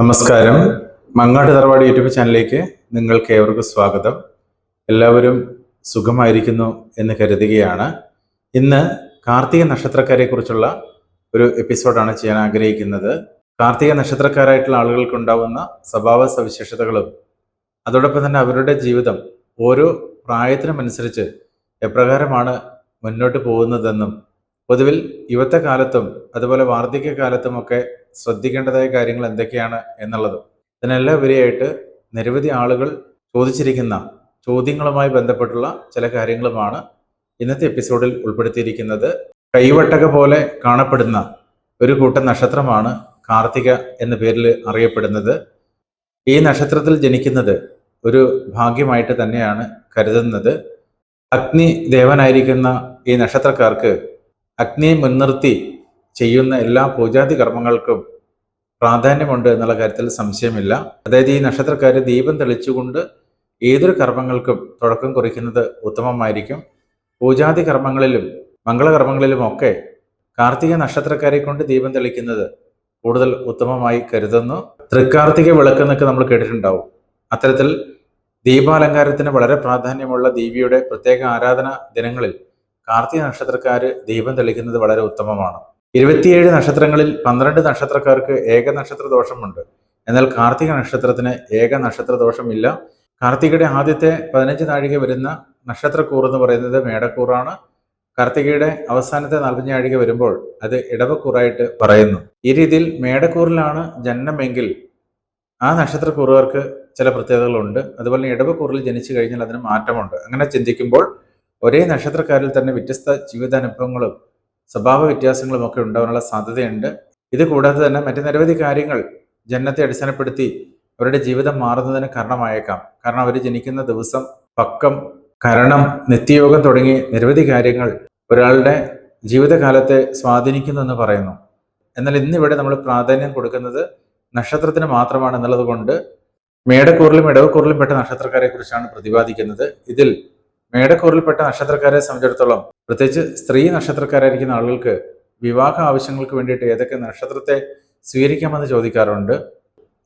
നമസ്കാരം. മങ്ങാട്ട് തറവാട് യൂട്യൂബ് ചാനലിലേക്ക് നിങ്ങൾക്ക് ഏവർക്കും സ്വാഗതം. എല്ലാവരും സുഖമായിരിക്കുന്നു എന്ന് കരുതുകയാണ്. ഇന്ന് കാർത്തിക നക്ഷത്രക്കാരെ കുറിച്ചുള്ള ഒരു എപ്പിസോഡാണ് ചെയ്യാൻ ആഗ്രഹിക്കുന്നത്. കാർത്തിക നക്ഷത്രക്കാരായിട്ടുള്ള ആളുകൾക്കുണ്ടാവുന്ന സ്വഭാവ സവിശേഷതകളും അതോടൊപ്പം തന്നെ അവരുടെ ജീവിതം ഓരോ പ്രായത്തിനുമനുസരിച്ച് എപ്രകാരമാണ് മുന്നോട്ട് പോകുന്നതെന്നും പൊതുവിൽ യുവത്തെ കാലത്തും അതുപോലെ വാർദ്ധക്യ കാലത്തുമൊക്കെ ശ്രദ്ധിക്കേണ്ടതായ കാര്യങ്ങൾ എന്തൊക്കെയാണ് എന്നുള്ളത്. ഇതിനെല്ലാം ഉപരിയായിട്ട് നിരവധി ആളുകൾ ചോദിച്ചിരിക്കുന്ന ചോദ്യങ്ങളുമായി ബന്ധപ്പെട്ടുള്ള ചില കാര്യങ്ങളുമാണ് ഇന്നത്തെ എപ്പിസോഡിൽ ഉൾപ്പെടുത്തിയിരിക്കുന്നത്. കൈവട്ടക പോലെ കാണപ്പെടുന്ന ഒരു കൂട്ടം നക്ഷത്രമാണ് കാർത്തിക എന്ന പേരിൽ അറിയപ്പെടുന്നത്. ഈ നക്ഷത്രത്തിൽ ജനിക്കുന്നത് ഒരു ഭാഗ്യമായിട്ട് തന്നെയാണ് കരുതുന്നത്. അഗ്നി ദേവനായിരിക്കുന്ന ഈ നക്ഷത്രക്കാർക്ക് അഗ്നിയെ മുൻനിർത്തി ചെയ്യുന്ന എല്ലാ പൂജാതി കർമ്മങ്ങൾക്കും പ്രാധാന്യമുണ്ട് എന്നുള്ള കാര്യത്തിൽ സംശയമില്ല. അതായത് ഈ നക്ഷത്രക്കാർ ദീപം തെളിച്ചുകൊണ്ട് ഏതൊരു കർമ്മങ്ങൾക്കും തുടക്കം കുറിക്കുന്നത് ഉത്തമമായിരിക്കും. പൂജാതി കർമ്മങ്ങളിലും മംഗളകർമ്മങ്ങളിലും ഒക്കെ കാർത്തിക നക്ഷത്രക്കാരെ കൊണ്ട് ദീപം തെളിക്കുന്നത് കൂടുതൽ ഉത്തമമായി കരുതുന്നു. തൃക്കാർത്തിക വിളക്ക് എന്നൊക്കെ നമ്മൾ കേട്ടിട്ടുണ്ടാവും. അത്തരത്തിൽ ദീപാലങ്കാരത്തിന് വളരെ പ്രാധാന്യമുള്ള ദേവിയുടെ പ്രത്യേക ആരാധന ദിനങ്ങളിൽ കാർത്തിക നക്ഷത്രക്കാർ ദീപം തെളിക്കുന്നത് വളരെ ഉത്തമമാണ്. ഇരുപത്തിയേഴ് നക്ഷത്രങ്ങളിൽ പന്ത്രണ്ട് നക്ഷത്രക്കാർക്ക് ഏക നക്ഷത്ര ദോഷമുണ്ട് എന്നാൽ കാർത്തിക നക്ഷത്രത്തിന് ഏക നക്ഷത്ര ദോഷമില്ല കാർത്തികയുടെ ആദ്യത്തെ പതിനഞ്ച് നാഴിക വരുന്ന നക്ഷത്രക്കൂർ എന്ന് പറയുന്നത് മേടക്കൂറാണ്. കാർത്തികയുടെ അവസാനത്തെ നാൽപ്പഞ്ച് നാഴിക വരുമ്പോൾ അത് ഇടവക്കൂറായിട്ട് പറയുന്നു. ഈ രീതിയിൽ മേടക്കൂറിലാണ് ജനനമെങ്കിൽ ആ നക്ഷത്രക്കൂറുകാർക്ക് ചില പ്രത്യേകതകളുണ്ട്. അതുപോലെ ഇടവക്കൂറിൽ ജനിച്ചു കഴിഞ്ഞാൽ അതിന് മാറ്റമുണ്ട്. അങ്ങനെ ചിന്തിക്കുമ്പോൾ ഒരേ നക്ഷത്രക്കാരിൽ തന്നെ വ്യത്യസ്ത ജീവിതാനുഭവങ്ങളും സ്വഭാവ വ്യത്യാസങ്ങളും ഒക്കെ ഉണ്ടാകാനുള്ള സാധ്യതയുണ്ട്. ഇത് കൂടാതെ തന്നെ മറ്റു നിരവധി കാര്യങ്ങൾ ജനനത്തെ അടിസ്ഥാനപ്പെടുത്തി അവരുടെ ജീവിതം മാറുന്നതിന് കാരണമായേക്കാം. കാരണം അവർ ജനിക്കുന്ന ദിവസം പക്കം കരണം നിത്യയോഗം തുടങ്ങി നിരവധി കാര്യങ്ങൾ ഒരാളുടെ ജീവിതകാലത്തെ സ്വാധീനിക്കുന്നു എന്ന് പറയുന്നു. എന്നാൽ ഇന്നിവിടെ നമ്മൾ പ്രാധാന്യം കൊടുക്കുന്നത് നക്ഷത്രത്തിന് മാത്രമാണ് എന്നുള്ളത് കൊണ്ട് മേടക്കൂറിലും ഇടവക്കൂറിലും പെട്ട നക്ഷത്രക്കാരെ കുറിച്ചാണ് പ്രതിപാദിക്കുന്നത്. ഇതിൽ മേടക്കൂറിൽപ്പെട്ട നക്ഷത്രക്കാരെ സംബന്ധിച്ചിടത്തോളം പ്രത്യേകിച്ച് സ്ത്രീ നക്ഷത്രക്കാരായിരിക്കുന്ന ആളുകൾക്ക് വിവാഹ ആവശ്യങ്ങൾക്ക് വേണ്ടിയിട്ട് ഏതൊക്കെ നക്ഷത്രത്തെ സ്വീകരിക്കാമെന്ന് ചോദിക്കാറുണ്ട്.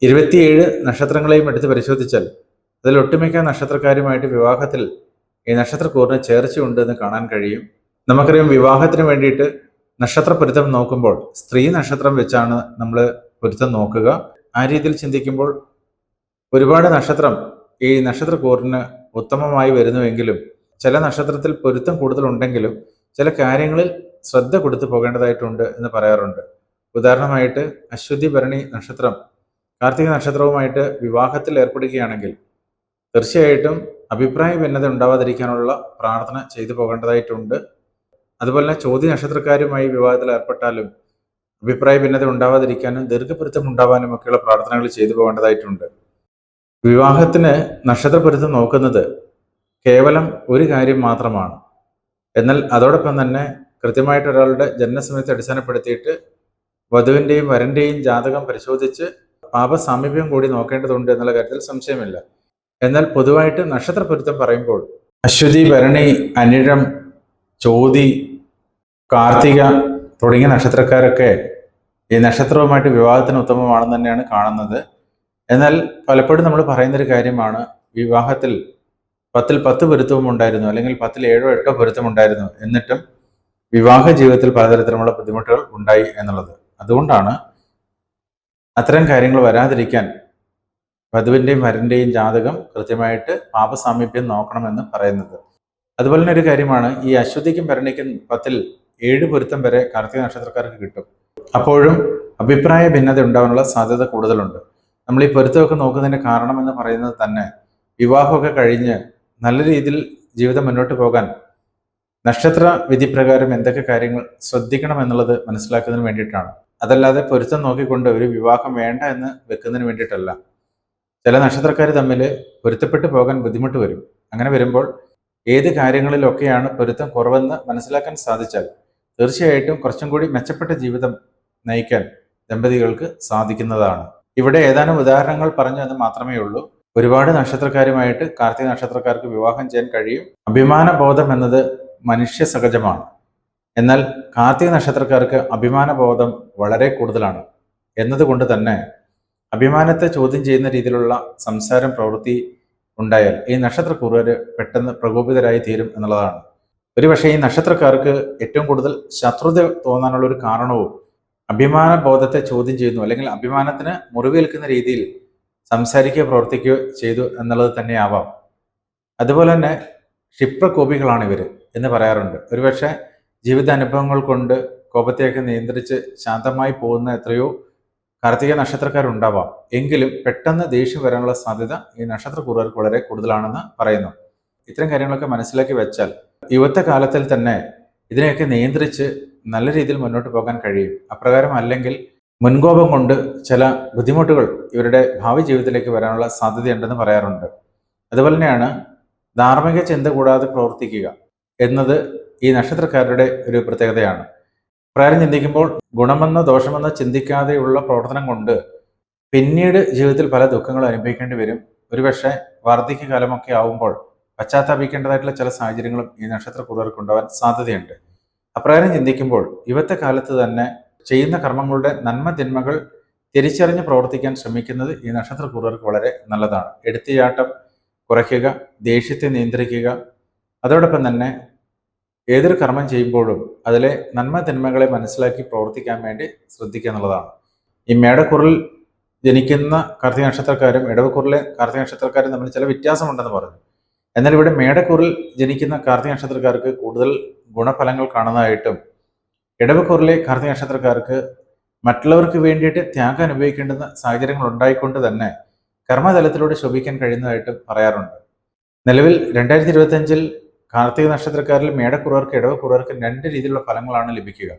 ഇരുപത്തിയേഴ് നക്ഷത്രങ്ങളെയും എടുത്ത് പരിശോധിച്ചാൽ അതിൽ ഒട്ടുമിക്ക നക്ഷത്രക്കാരുമായിട്ട് വിവാഹത്തിൽ ഈ നക്ഷത്രക്കൂറിന് ചേർച്ചയുണ്ട് എന്ന് കാണാൻ കഴിയും. നമുക്കറിയാം വിവാഹത്തിന് വേണ്ടിയിട്ട് നക്ഷത്ര പൊരുത്തം നോക്കുമ്പോൾ സ്ത്രീ നക്ഷത്രം വെച്ചാണ് നമ്മൾ പൊരുത്തം നോക്കുക. ആ രീതിയിൽ ചിന്തിക്കുമ്പോൾ ഒരുപാട് നക്ഷത്രം ഈ നക്ഷത്രക്കൂറിന് ഉത്തമമായി വരുന്നുവെങ്കിലും ചില നക്ഷത്രത്തിൽ പൊരുത്തം കൂടുതലുണ്ടെങ്കിലും ചില കാര്യങ്ങളിൽ ശ്രദ്ധ കൊടുത്തു പോകേണ്ടതായിട്ടുണ്ട് എന്ന് പറയാറുണ്ട്. ഉദാഹരണമായിട്ട് അശ്വതി ഭരണി നക്ഷത്രം കാർത്തിക നക്ഷത്രവുമായിട്ട് വിവാഹത്തിൽ ഏർപ്പെടുകയാണെങ്കിൽ തീർച്ചയായിട്ടും അഭിപ്രായ ഭിന്നത ഉണ്ടാവാതിരിക്കാനുള്ള പ്രാർത്ഥന ചെയ്തു പോകേണ്ടതായിട്ടുണ്ട്. അതുപോലെ തന്നെ ചോദ്യ നക്ഷത്രക്കാരുമായി വിവാഹത്തിൽ ഏർപ്പെട്ടാലും അഭിപ്രായ ഭിന്നത ഉണ്ടാവാതിരിക്കാനും ദീർഘപൊരുത്തം ഉണ്ടാവാനും ഒക്കെയുള്ള പ്രാർത്ഥനകൾ ചെയ്തു പോകേണ്ടതായിട്ടുണ്ട്. വിവാഹത്തിന് നക്ഷത്രപൊരുത്തം നോക്കുന്നത് കേവലം ഒരു കാര്യം മാത്രമാണ്. എന്നാൽ അതോടൊപ്പം തന്നെ കൃത്യമായിട്ട് ഒരാളുടെ ജനനസമയത്തെ അടിസ്ഥാനപ്പെടുത്തിയിട്ട് വധുവിന്റെയും വരന്റെയും ജാതകം പരിശോധിച്ച് പാപസാമീപ്യം കൂടി നോക്കേണ്ടതുണ്ട് എന്നുള്ള കാര്യത്തിൽ സംശയമില്ല. എന്നാൽ പൊതുവായിട്ട് നക്ഷത്രപൊരുത്തം പറയുമ്പോൾ അശ്വതി ഭരണി അനിഴം ചോതി കാർത്തിക തുടങ്ങിയ നക്ഷത്രക്കാരൊക്കെ ഈ നക്ഷത്രവുമായിട്ട് വിവാഹത്തിന് ഉത്തമമാണെന്ന് തന്നെയാണ് കാണുന്നത്. എന്നാൽ പലപ്പോഴും നമ്മൾ പറയുന്നൊരു കാര്യമാണ് വിവാഹത്തിൽ പത്തിൽ പത്ത് പൊരുത്തവും ഉണ്ടായിരുന്നു അല്ലെങ്കിൽ പത്തിൽ ഏഴോ എട്ടോ പൊരുത്തം ഉണ്ടായിരുന്നു എന്നിട്ടും വിവാഹ ജീവിതത്തിൽ പലതരത്തിലുള്ള ബുദ്ധിമുട്ടുകൾ ഉണ്ടായി എന്നുള്ളത്. അതുകൊണ്ടാണ് അത്തരം കാര്യങ്ങൾ വരാതിരിക്കാൻ വധുവിന്റെയും വരന്റെയും ജാതകം കൃത്യമായിട്ട് പാപസാമീപ്യം നോക്കണമെന്ന് പറയുന്നത്. അതുപോലെ തന്നെ ഒരു കാര്യമാണ് ഈ അശ്വതിക്കും ഭരണിക്കും പത്തിൽ ഏഴ് പൊരുത്തം വരെ കാർത്തിക നക്ഷത്രക്കാർക്ക് കിട്ടും. അപ്പോഴും അഭിപ്രായ ഭിന്നത ഉണ്ടാകാനുള്ള സാധ്യത കൂടുതലുണ്ട്. നമ്മൾ ഈ പൊരുത്തമൊക്കെ നോക്കുന്നതിന്റെ കാരണം എന്ന് പറയുന്നത് തന്നെ വിവാഹമൊക്കെ കഴിഞ്ഞ് നല്ല രീതിയിൽ ജീവിതം മുന്നോട്ട് പോകാൻ നക്ഷത്ര വിധി പ്രകാരം എന്തൊക്കെ കാര്യങ്ങൾ ശ്രദ്ധിക്കണം എന്നുള്ളത് മനസ്സിലാക്കുന്നതിന് വേണ്ടിയിട്ടാണ്. അതല്ലാതെ പൊരുത്തം നോക്കിക്കൊണ്ട് ഒരു വിവാഹം വേണ്ട എന്ന് വെക്കുന്നതിന് വേണ്ടിയിട്ടല്ല. ചില നക്ഷത്രക്കാർ തമ്മിൽ പൊരുത്തപ്പെട്ടു പോകാൻ ബുദ്ധിമുട്ട് വരും. അങ്ങനെ വരുമ്പോൾ ഏത് കാര്യങ്ങളിലൊക്കെയാണ് പൊരുത്തം കുറവെന്ന് മനസ്സിലാക്കാൻ സാധിച്ചാൽ തീർച്ചയായിട്ടും കുറച്ചും കൂടി മെച്ചപ്പെട്ട ജീവിതം നയിക്കാൻ ദമ്പതികൾക്ക് സാധിക്കുന്നതാണ്. ഇവിടെ ഏതാനും ഉദാഹരണങ്ങൾ പറഞ്ഞു എന്ന് മാത്രമേ ഉള്ളൂ. ഒരുപാട് നക്ഷത്രക്കാരുമായിട്ട് കാർത്തിക നക്ഷത്രക്കാർക്ക് വിവാഹം ചെയ്യാൻ കഴിയും. അഭിമാന ബോധം എന്നത് മനുഷ്യ സഹജമാണ്. എന്നാൽ കാർത്തിക നക്ഷത്രക്കാർക്ക് അഭിമാന ബോധം വളരെ കൂടുതലാണ്. എന്നതുകൊണ്ട് തന്നെ അഭിമാനത്തെ ചോദ്യം ചെയ്യുന്ന രീതിയിലുള്ള സംസാരം പ്രവൃത്തി ഉണ്ടായാൽ ഈ നക്ഷത്രക്കൂറുകാർ പെട്ടെന്ന് പ്രകോപിതരായി തീരും എന്നുള്ളതാണ്. ഒരുപക്ഷെ ഈ നക്ഷത്രക്കാർക്ക് ഏറ്റവും കൂടുതൽ ശത്രുത തോന്നാനുള്ള ഒരു കാരണവും അഭിമാന ബോധത്തെ ചോദ്യം ചെയ്യുന്നു. അല്ലെങ്കിൽ അഭിമാനത്തിന് മുറിവേൽക്കുന്ന രീതിയിൽ സംസാരിക്കുകയോ പ്രവർത്തിക്കുകയോ ചെയ്തു എന്നുള്ളത് തന്നെയാവാം. അതുപോലെ തന്നെ ക്ഷിപ്രകോപികളാണ് ഇവർ എന്ന് പറയാറുണ്ട്. ഒരുപക്ഷെ ജീവിത അനുഭവങ്ങൾ കൊണ്ട് കോപത്തെയൊക്കെ നിയന്ത്രിച്ച് ശാന്തമായി പോകുന്ന എത്രയോ കാർത്തിക നക്ഷത്രക്കാരുണ്ടാവാം. എങ്കിലും പെട്ടെന്ന് ദേഷ്യം വരാനുള്ള സാധ്യത ഈ നക്ഷത്രക്കൂറുകാർക്ക് വളരെ കൂടുതലാണെന്ന് പറയുന്നു. ഇത്തരം കാര്യങ്ങളൊക്കെ മനസ്സിലാക്കി വെച്ചാൽ യുവത്വ കാലത്തിൽ തന്നെ ഇതിനെയൊക്കെ നിയന്ത്രിച്ച് നല്ല രീതിയിൽ മുന്നോട്ട് പോകാൻ കഴിയും. അപ്രകാരം അല്ലെങ്കിൽ മുൻകോപം കൊണ്ട് ചില ബുദ്ധിമുട്ടുകൾ ഇവരുടെ ഭാവി ജീവിതത്തിലേക്ക് വരാനുള്ള സാധ്യതയുണ്ടെന്ന് പറയാറുണ്ട്. അതുപോലെ തന്നെയാണ് ധാർമ്മിക ചിന്ത കൂടാതെ പ്രവർത്തിക്കുക എന്നത് ഈ നക്ഷത്രക്കാരുടെ ഒരു പ്രത്യേകതയാണ്. പ്രകാരം ചിന്തിക്കുമ്പോൾ ഗുണമെന്നോ ദോഷമെന്നോ ചിന്തിക്കാതെയുള്ള പ്രവർത്തനം കൊണ്ട് പിന്നീട് ജീവിതത്തിൽ പല ദുഃഖങ്ങളും അനുഭവിക്കേണ്ടി വരും. ഒരുപക്ഷെ വാർദ്ധക്യകാലമൊക്കെ ആവുമ്പോൾ പശ്ചാത്താപിക്കേണ്ടതായിട്ടുള്ള ചില സാഹചര്യങ്ങളും ഈ നക്ഷത്രക്കുറുകൾക്ക് ഉണ്ടാവാൻ സാധ്യതയുണ്ട്. അപ്രകാരം ചിന്തിക്കുമ്പോൾ ഇവത്തെ കാലത്ത് തന്നെ ചെയ്യുന്ന കർമ്മങ്ങളുടെ നന്മ തിന്മകൾ തിരിച്ചറിഞ്ഞ് പ്രവർത്തിക്കാൻ ശ്രമിക്കുന്നത് ഈ നക്ഷത്രക്കുറുകൾക്ക് വളരെ നല്ലതാണ്. എടുത്തിയാട്ടം കുറയ്ക്കുക ദേഷ്യത്തെ നിയന്ത്രിക്കുക. അതോടൊപ്പം തന്നെ ഏതൊരു കർമ്മം ചെയ്യുമ്പോഴും അതിലെ നന്മ തിന്മകളെ മനസ്സിലാക്കി പ്രവർത്തിക്കാൻ വേണ്ടി ശ്രദ്ധിക്കുക എന്നുള്ളതാണ്. ഈ മേടക്കുറിൽ ജനിക്കുന്ന കാർത്തിക നക്ഷത്രക്കാരും ഇടവക്കുറിലെ കാർത്തിക നക്ഷത്രക്കാരും തമ്മിൽ ചില വ്യത്യാസമുണ്ടെന്ന് പറഞ്ഞു. എന്നാൽ ഇവിടെ മേടക്കുറിൽ ജനിക്കുന്ന കാർത്തിക നക്ഷത്രക്കാർക്ക് കൂടുതൽ ഗുണഫലങ്ങൾ കാണുന്നതായിട്ടും ഇടവക്കുറിലെ കാർത്തിക നക്ഷത്രക്കാർക്ക് മറ്റുള്ളവർക്ക് വേണ്ടിയിട്ട് ത്യാഗം അനുഭവിക്കേണ്ടുന്ന സാഹചര്യങ്ങൾ ഉണ്ടായിക്കൊണ്ട് തന്നെ കർമ്മതലത്തിലൂടെ ശോഭിക്കാൻ കഴിയുന്നതായിട്ടും പറയാറുണ്ട്. നിലവിൽ രണ്ടായിരത്തി ഇരുപത്തി കാർത്തിക നക്ഷത്രക്കാരിൽ മേടക്കുറവർക്ക് ഇടവക്കുറവർക്ക് രണ്ട് രീതിയിലുള്ള ഫലങ്ങളാണ് ലഭിക്കുക.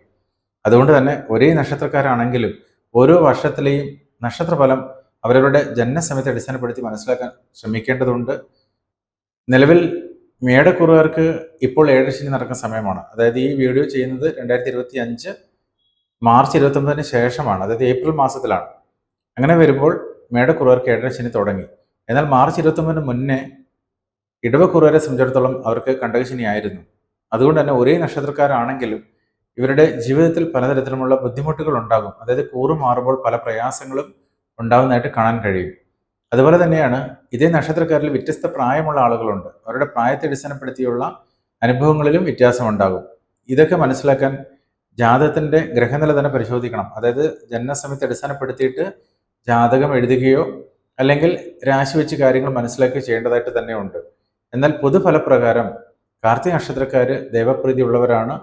അതുകൊണ്ട് തന്നെ ഒരേ നക്ഷത്രക്കാരാണെങ്കിലും ഓരോ വർഷത്തിലെയും നക്ഷത്രഫലം അവരവരുടെ ജനനസമയത്തെ അടിസ്ഥാനപ്പെടുത്തി മനസ്സിലാക്കാൻ ശ്രമിക്കേണ്ടതുണ്ട്. നിലവിൽ മേടക്കുറുകാർക്ക് ഇപ്പോൾ ഏഴരശനി നടക്കുന്ന സമയമാണ്. അതായത് ഈ വീഡിയോ ചെയ്യുന്നത് രണ്ടായിരത്തി ഇരുപത്തി അഞ്ച് മാർച്ച് ഇരുപത്തൊമ്പതിന് ശേഷമാണ്. അതായത് ഏപ്രിൽ മാസത്തിലാണ്. അങ്ങനെ വരുമ്പോൾ മേടക്കുറുകാർക്ക് ഏഴരശനി തുടങ്ങി. എന്നാൽ മാർച്ച് ഇരുപത്തൊമ്പതിന് മുന്നേ ഇടവക്കുറുവരെ സംബന്ധിച്ചിടത്തോളം അവർക്ക് കണ്ടകശനി ആയിരുന്നു അതുകൊണ്ട് തന്നെ ഒരേ നക്ഷത്രക്കാരാണെങ്കിലും ഇവരുടെ ജീവിതത്തിൽ പലതരത്തിലുമുള്ള ബുദ്ധിമുട്ടുകൾ ഉണ്ടാകും. അതായത് കൂറ് മാറുമ്പോൾ പല പ്രയാസങ്ങളും ഉണ്ടാകുന്നതായിട്ട് കാണാൻ കഴിയും. അതുപോലെ തന്നെയാണ് ഇതേ നക്ഷത്രക്കാരിൽ വ്യത്യസ്ത പ്രായമുള്ള ആളുകളുണ്ട്. അവരുടെ പ്രായത്തെ അടിസ്ഥാനപ്പെടുത്തിയുള്ള അനുഭവങ്ങളിലും വ്യത്യാസമുണ്ടാകും. ഇതൊക്കെ മനസ്സിലാക്കാൻ ജാതകത്തിന്റെ ഗ്രഹനില തന്നെ പരിശോധിക്കണം. അതായത് ജനനസമയത്ത് അടിസ്ഥാനപ്പെടുത്തിയിട്ട് ജാതകം എഴുതുകയോ അല്ലെങ്കിൽ രാശി വെച്ച് കാര്യങ്ങൾ മനസ്സിലാക്കി ചെയ്യേണ്ടതായിട്ട് തന്നെ ഉണ്ട് എന്നാൽ പൊതുഫലപ്രകാരം കാർത്തിക നക്ഷത്രക്കാർ ദേവപ്രീതി ഉള്ളവരാണ്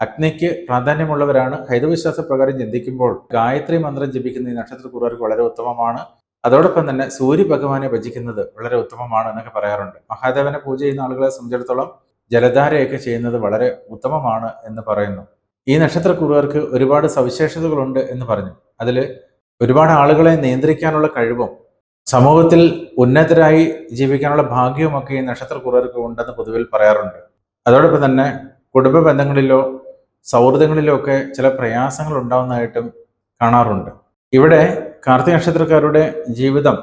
അഗ്നിക്ക് പ്രാധാന്യമുള്ളവരാണ്. ഹൈതവിശ്വാസ പ്രകാരം ചിന്തിക്കുമ്പോൾ ഗായത്രി മന്ത്രം ജപിക്കുന്ന ഈ നക്ഷത്രക്കുറവർക്ക് വളരെ ഉത്തമമാണ്. അതോടൊപ്പം തന്നെ സൂര്യ ഭഗവാനെ ഭജിക്കുന്നത് വളരെ ഉത്തമമാണ് എന്നൊക്കെ പറയാറുണ്ട്. മഹാദേവനെ പൂജ ചെയ്യുന്ന ആളുകളെ സംബന്ധിച്ചിടത്തോളം ജലധാരയൊക്കെ ചെയ്യുന്നത് വളരെ ഉത്തമമാണ് എന്ന് പറയുന്നു. ഈ നക്ഷത്രക്കുറുകാർക്ക് ഒരുപാട് സവിശേഷതകളുണ്ട് എന്ന് പറഞ്ഞു. അതിൽ ഒരുപാട് ആളുകളെ നിയന്ത്രിക്കാനുള്ള കഴിവും സമൂഹത്തിൽ ഉന്നതരായി ജീവിക്കാനുള്ള ഭാഗ്യവുമൊക്കെ ഈ നക്ഷത്രക്കുറവർക്ക് ഉണ്ടെന്ന് പൊതുവിൽ പറയാറുണ്ട്. അതോടൊപ്പം തന്നെ കുടുംബ ബന്ധങ്ങളിലോ സൗഹൃദങ്ങളിലോ ഒക്കെ ചില പ്രയാസങ്ങൾ ഉണ്ടാവുന്നതായിട്ടും കാണാറുണ്ട്. ഇവിടെ കാർത്തിക നക്ഷത്രക്കാരുടെ ജീവിതം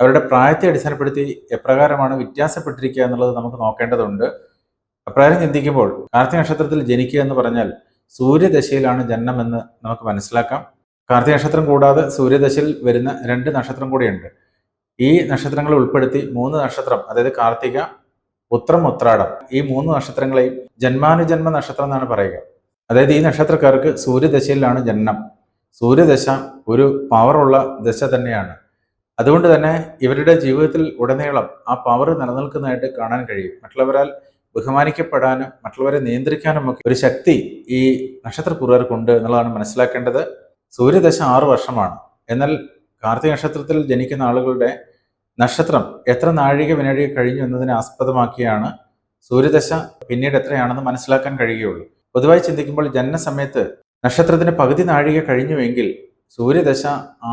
അവരുടെ പ്രായത്തെ അടിസ്ഥാനപ്പെടുത്തി എപ്രകാരമാണ് വ്യത്യാസപ്പെട്ടിരിക്കുക എന്നുള്ളത് നമുക്ക് നോക്കേണ്ടതുണ്ട്. അപ്രകാരം ചിന്തിക്കുമ്പോൾ കാർത്തിക നക്ഷത്രത്തിൽ ജനിക്കുക എന്ന് പറഞ്ഞാൽ സൂര്യദശയിലാണ് ജനനം എന്ന് നമുക്ക് മനസ്സിലാക്കാം. കാർത്തിക നക്ഷത്രം കൂടാതെ സൂര്യദശയിൽ വരുന്ന രണ്ട് നക്ഷത്രം കൂടിയുണ്ട്. ഈ നക്ഷത്രങ്ങളെ ഉൾപ്പെടുത്തി മൂന്ന് നക്ഷത്രം അതായത് കാർത്തിക ഉത്രം ഉത്രാടം ഈ മൂന്ന് നക്ഷത്രങ്ങളെയും ജന്മാനുജന്മ നക്ഷത്രം എന്നാണ് പറയുക. അതായത് ഈ നക്ഷത്രക്കാർക്ക് സൂര്യദശയിലാണ് ജനനം. സൂര്യദശ ഒരു പവറുള്ള ദശ തന്നെയാണ്. അതുകൊണ്ട് തന്നെ ഇവരുടെ ജീവിതത്തിൽ ഉടനീളം ആ പവർ നിലനിൽക്കുന്നതായിട്ട് കാണാൻ കഴിയും. മറ്റുള്ളവരാൽ ബഹുമാനിക്കപ്പെടാനും മറ്റുള്ളവരെ നിയന്ത്രിക്കാനും ഒക്കെ ഒരു ശക്തി ഈ നക്ഷത്രപൂർവർക്കുണ്ട് എന്നുള്ളതാണ് മനസ്സിലാക്കേണ്ടത്. സൂര്യദശ ആറു വർഷമാണ്. എന്നാൽ കാർത്തിക നക്ഷത്രത്തിൽ ജനിക്കുന്ന ആളുകളുടെ നക്ഷത്രം എത്ര നാഴിക വിനാഴിക കഴിഞ്ഞു എന്നതിനെ ആസ്പദമാക്കിയാണ് സൂര്യദശ പിന്നീട് എത്രയാണെന്ന് മനസ്സിലാക്കാൻ കഴിയുകയുള്ളൂ. പൊതുവായി ചിന്തിക്കുമ്പോൾ ജനനസമയത്ത് നക്ഷത്രത്തിന് പകുതി നാഴിക കഴിഞ്ഞുവെങ്കിൽ സൂര്യദശ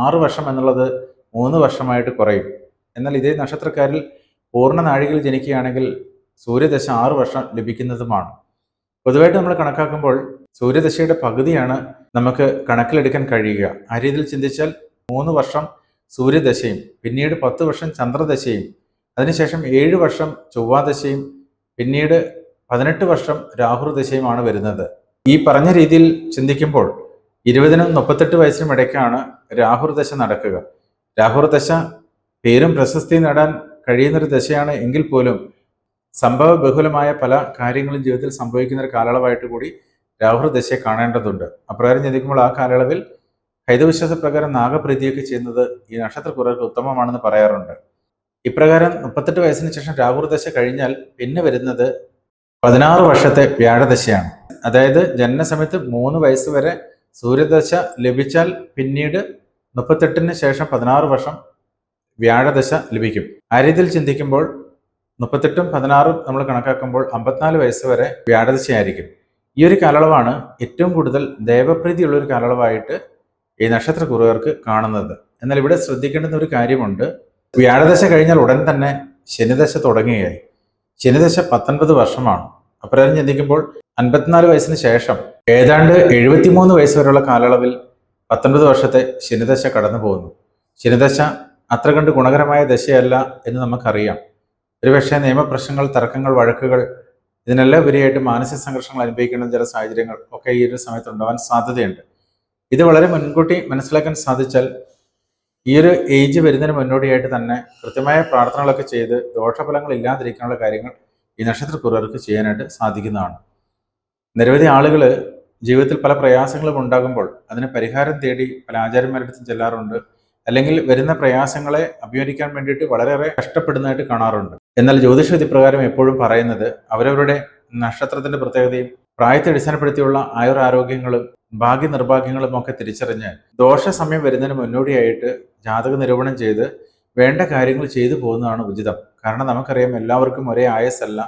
ആറു വർഷം എന്നുള്ളത് മൂന്ന് വർഷമായിട്ട് കുറയും. എന്നാൽ ഇതേ നക്ഷത്രക്കാരിൽ പൂർണ നാഴികയിൽ ജനിക്കുകയാണെങ്കിൽ സൂര്യദശ ആറ് വർഷം ലഭിക്കുന്നതുമാണ്. പൊതുവായിട്ട് നമ്മൾ കണക്കാക്കുമ്പോൾ സൂര്യദശയുടെ പകുതിയാണ് നമുക്ക് കണക്കിലെടുക്കാൻ കഴിയുക. ആ രീതിയിൽ ചിന്തിച്ചാൽ മൂന്ന് വർഷം സൂര്യദശയും പിന്നീട് പത്ത് വർഷം ചന്ദ്രദശയും അതിനുശേഷം ഏഴ് വർഷം ചൊവ്വാദശയും പിന്നീട് പതിനെട്ട് വർഷം രാഹുർദശയുമാണ് വരുന്നത്. ഈ പറഞ്ഞ രീതിയിൽ ചിന്തിക്കുമ്പോൾ ഇരുപതിനും മുപ്പത്തെട്ട് വയസ്സിനും ഇടയ്ക്കാണ് രാഹുർ ദശ നടക്കുക. രാഹുർ ദശ പേരും പ്രശസ്തി നേടാൻ കഴിയുന്നൊരു ദശയാണ് എങ്കിൽ പോലും സംഭവ ബഹുലമായ പല കാര്യങ്ങളും ജീവിതത്തിൽ സംഭവിക്കുന്ന ഒരു കാലയളവായിട്ട് കൂടി രാഹുർ ദശയെ കാണേണ്ടതുണ്ട്. അപ്രകാരം ചിന്തിക്കുമ്പോൾ ആ കാലയളവിൽ ഹൈതവിശ്വാസ പ്രകാരം നാഗപ്രീതിയൊക്കെ ചെയ്യുന്നത് ഈ നക്ഷത്രക്കുറകൾക്ക് ഉത്തമമാണെന്ന് പറയാറുണ്ട്. ഇപ്രകാരം മുപ്പത്തെട്ട് വയസ്സിന് ശേഷം രാഹുർ ദശ കഴിഞ്ഞാൽ പിന്നെ വരുന്നത് പതിനാറ് വർഷത്തെ വ്യാഴദശയാണ്. അതായത് ജനനസമയത്ത് മൂന്ന് വയസ്സ് വരെ സൂര്യദശ ലഭിച്ചാൽ പിന്നീട് മുപ്പത്തെട്ടിന് ശേഷം പതിനാറ് വർഷം വ്യാഴദശ ലഭിക്കും. ആ രീതിയിൽ ചിന്തിക്കുമ്പോൾ മുപ്പത്തെട്ടും പതിനാറും നമ്മൾ കണക്കാക്കുമ്പോൾ അമ്പത്തിനാല് വയസ്സ് വരെ വ്യാഴദശയായിരിക്കും. ഈ ഒരു കാലയളവാണ് ഏറ്റവും കൂടുതൽ ദേവപ്രീതിയുള്ള ഒരു കാലയളവായിട്ട് ഈ നക്ഷത്ര കുറുകർക്ക് കാണുന്നത്. എന്നാൽ ഇവിടെ ശ്രദ്ധിക്കേണ്ടുന്ന ഒരു കാര്യമുണ്ട്. വ്യാഴദശ കഴിഞ്ഞാൽ ഉടൻ തന്നെ ശനിദശ തുടങ്ങുകയായി. ശനിദശ പത്തൊൻപത് വർഷമാണ്. അപ്രകാരം ചിന്തിക്കുമ്പോൾ അൻപത്തിനാല് വയസ്സിന് ശേഷം ഏതാണ്ട് എഴുപത്തിമൂന്ന് വയസ്സ് വരെയുള്ള കാലയളവിൽ പത്തൊൻപത് വർഷത്തെ ശനിദശ കടന്നു പോകുന്നു. ശനിദശ അത്ര കണ്ട് ഗുണകരമായ ദശയല്ല എന്ന് നമുക്കറിയാം. ഒരുപക്ഷെ നിയമപ്രശ്നങ്ങൾ തർക്കങ്ങൾ വഴക്കുകൾ ഇതിനെല്ലാം ഉപരിയായിട്ട് മാനസിക സംഘർഷങ്ങൾ അനുഭവിക്കുന്ന ചില സാഹചര്യങ്ങൾ ഒക്കെ ഈ ഒരു സമയത്ത് ഉണ്ടാവാൻ സാധ്യതയുണ്ട്. ഇത് വളരെ മുൻകൂട്ടി മനസ്സിലാക്കാൻ സാധിച്ചാൽ ഈ ഒരു ഏജ് വരുന്നതിന് മുന്നോടിയായിട്ട് തന്നെ കൃത്യമായ പ്രാർത്ഥനകളൊക്കെ ചെയ്ത് ദോഷഫലങ്ങൾ ഇല്ലാതിരിക്കാനുള്ള കാര്യങ്ങൾ ഈ നക്ഷത്രക്കുറവർക്ക് ചെയ്യാനായിട്ട് സാധിക്കുന്നതാണ്. നിരവധി ആളുകൾ ജീവിതത്തിൽ പല പ്രയാസങ്ങളും ഉണ്ടാകുമ്പോൾ അതിന് പരിഹാരം തേടി പല ആചാര്യന്മാരുടെ അടുത്തും ചെല്ലാറുണ്ട്. അല്ലെങ്കിൽ വരുന്ന പ്രയാസങ്ങളെ അഭിമുഖിക്കാൻ വേണ്ടിയിട്ട് വളരെയേറെ കഷ്ടപ്പെടുന്നതായിട്ട് കാണാറുണ്ട്. എന്നാൽ ജ്യോതിഷ വിധി പ്രകാരം എപ്പോഴും പറയുന്നത് അവരവരുടെ നക്ഷത്രത്തിന്റെ പ്രത്യേകതയും പ്രായത്തെ അടിസ്ഥാനപ്പെടുത്തിയുള്ള ആയുർ ആരോഗ്യങ്ങളും ഭാഗ്യ നിർഭാഗ്യങ്ങളും ഒക്കെ തിരിച്ചറിഞ്ഞ് ദോഷ സമയം വരുന്നതിന് മുന്നോടിയായിട്ട് ജാതക നിരൂപണം ചെയ്ത് വേണ്ട കാര്യങ്ങൾ ചെയ്തു പോകുന്നതാണ് ഉചിതം. കാരണം നമുക്കറിയാം എല്ലാവർക്കും ഒരേ ആയസ്സല്ല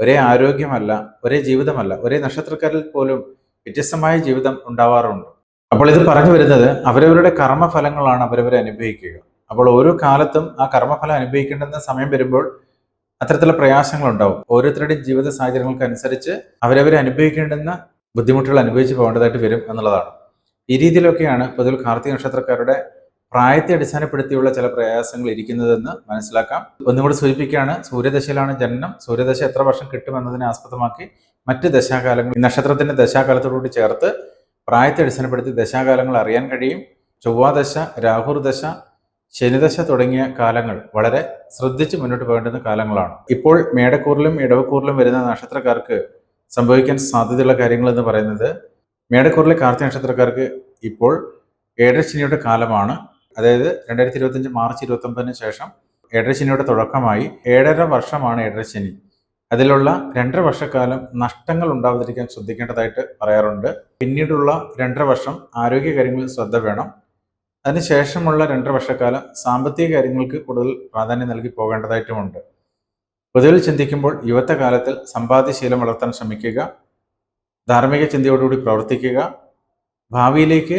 ഒരേ ആരോഗ്യമല്ല ഒരേ ജീവിതമല്ല ഒരേ നക്ഷത്രക്കാരിൽ പോലും വ്യത്യസ്തമായ ജീവിതം ഉണ്ടാവാറുണ്ട്. അപ്പോൾ ഇത് പറഞ്ഞു വരുന്നത് അവരവരുടെ കർമ്മഫലങ്ങളാണ് അവരവരെ അനുഭവിക്കുക. അപ്പോൾ ഓരോ കാലത്തും ആ കർമ്മഫലം അനുഭവിക്കേണ്ടുന്ന സമയം വരുമ്പോൾ അത്തരത്തിലുള്ള പ്രയാസങ്ങൾ ഉണ്ടാവും ഓരോരുത്തരുടെയും ജീവിത സാഹചര്യങ്ങൾക്ക് അനുസരിച്ച് അവരവരെ അനുഭവിക്കേണ്ടുന്ന ബുദ്ധിമുട്ടുകൾ അനുഭവിച്ച് പോകേണ്ടതായിട്ട് വരും എന്നുള്ളതാണ്. ഈ രീതിയിലൊക്കെയാണ് പൊതുവിൽ കാർത്തിക നക്ഷത്രക്കാരുടെ പ്രായത്തെ അടിസ്ഥാനപ്പെടുത്തിയുള്ള ചില പ്രയാസങ്ങൾ ഇരിക്കുന്നതെന്ന് മനസ്സിലാക്കാം. ഒന്നും കൂടി സൂചിപ്പിക്കുകയാണ് സൂര്യദശയിലാണ് ജനനം. സൂര്യദശ എത്ര വർഷം കിട്ടുമെന്നതിനെ ആസ്പദമാക്കി മറ്റ് ദശാകാലങ്ങൾ നക്ഷത്രത്തിന്റെ ദശാകാലത്തോടുകൂടി ചേർത്ത് പ്രായത്തെ അടിസ്ഥാനപ്പെടുത്തി ദശാകാലങ്ങൾ അറിയാൻ കഴിയും. ചൊവ്വാദശ രാഹുർ ദശ ശനിദശ തുടങ്ങിയ കാലങ്ങൾ വളരെ ശ്രദ്ധിച്ച് മുന്നോട്ട് പോകേണ്ടുന്ന കാലങ്ങളാണ്. ഇപ്പോൾ മേടക്കൂറിലും ഇടവക്കൂറിലും വരുന്ന നക്ഷത്രക്കാർക്ക് സംഭവിക്കാൻ സാധ്യതയുള്ള കാര്യങ്ങൾ എന്ന് പറയുന്നത് മേടക്കൂറിലെ കാർത്തിക നക്ഷത്രക്കാർക്ക് ഇപ്പോൾ ഏഴരശനിയുടെ കാലമാണ്. അതായത് രണ്ടായിരത്തി ഇരുപത്തഞ്ച് മാർച്ച് ഇരുപത്തി ഒമ്പതിന് ശേഷം ഏഴരശനിയുടെ തുടക്കമായി ഏഴര വർഷമാണ് ഏഴരശനി അതിലുള്ള രണ്ടര വർഷക്കാലം നഷ്ടങ്ങൾ ഉണ്ടാവാതിരിക്കാൻ ശ്രദ്ധിക്കേണ്ടതായിട്ട് പറയാറുണ്ട്. പിന്നീടുള്ള രണ്ടര വർഷം ആരോഗ്യ കാര്യങ്ങളിൽ ശ്രദ്ധ വേണം. അതിനുശേഷമുള്ള രണ്ടര വർഷക്കാലം സാമ്പത്തിക കാര്യങ്ങൾക്ക് കൂടുതൽ പ്രാധാന്യം നൽകി പോകേണ്ടതായിട്ടുമുണ്ട്. പൊതുവിൽ ചിന്തിക്കുമ്പോൾ യുവത്വകാലത്തിൽ സമ്പാദ്യശീലം വളർത്താൻ ശ്രമിക്കുക ധാർമ്മിക ചിന്തയോടുകൂടി പ്രവർത്തിക്കുക ഭാവിയിലേക്ക്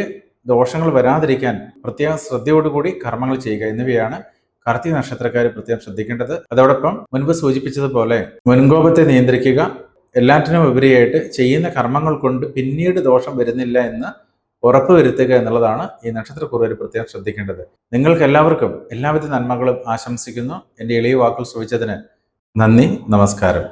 ദോഷങ്ങൾ വരാതിരിക്കാൻ പ്രത്യേക ശ്രദ്ധയോടുകൂടി കർമ്മങ്ങൾ ചെയ്യുക എന്നിവയാണ് കാർത്തിക നക്ഷത്രക്കാർ പ്രത്യേകം ശ്രദ്ധിക്കേണ്ടത്. അതോടൊപ്പം മുൻപ് സൂചിപ്പിച്ചതുപോലെ മുൻകോപത്തെ നിയന്ത്രിക്കുക എല്ലാറ്റിനും ഉപരിയായിട്ട് ചെയ്യുന്ന കർമ്മങ്ങൾ കൊണ്ട് പിന്നീട് ദോഷം വരുന്നില്ല എന്ന് ഉറപ്പുവരുത്തുക എന്നുള്ളതാണ് ഈ നക്ഷത്രക്കുറുവർ പ്രത്യേകം ശ്രദ്ധിക്കേണ്ടത്. നിങ്ങൾക്ക് എല്ലാവർക്കും എല്ലാവിധ നന്മകളും ആശംസിക്കുന്നു. എന്റെ എളിയ വാക്കുകൾ ശ്രമിച്ചതിന് നന്ദി നമസ്കാരം.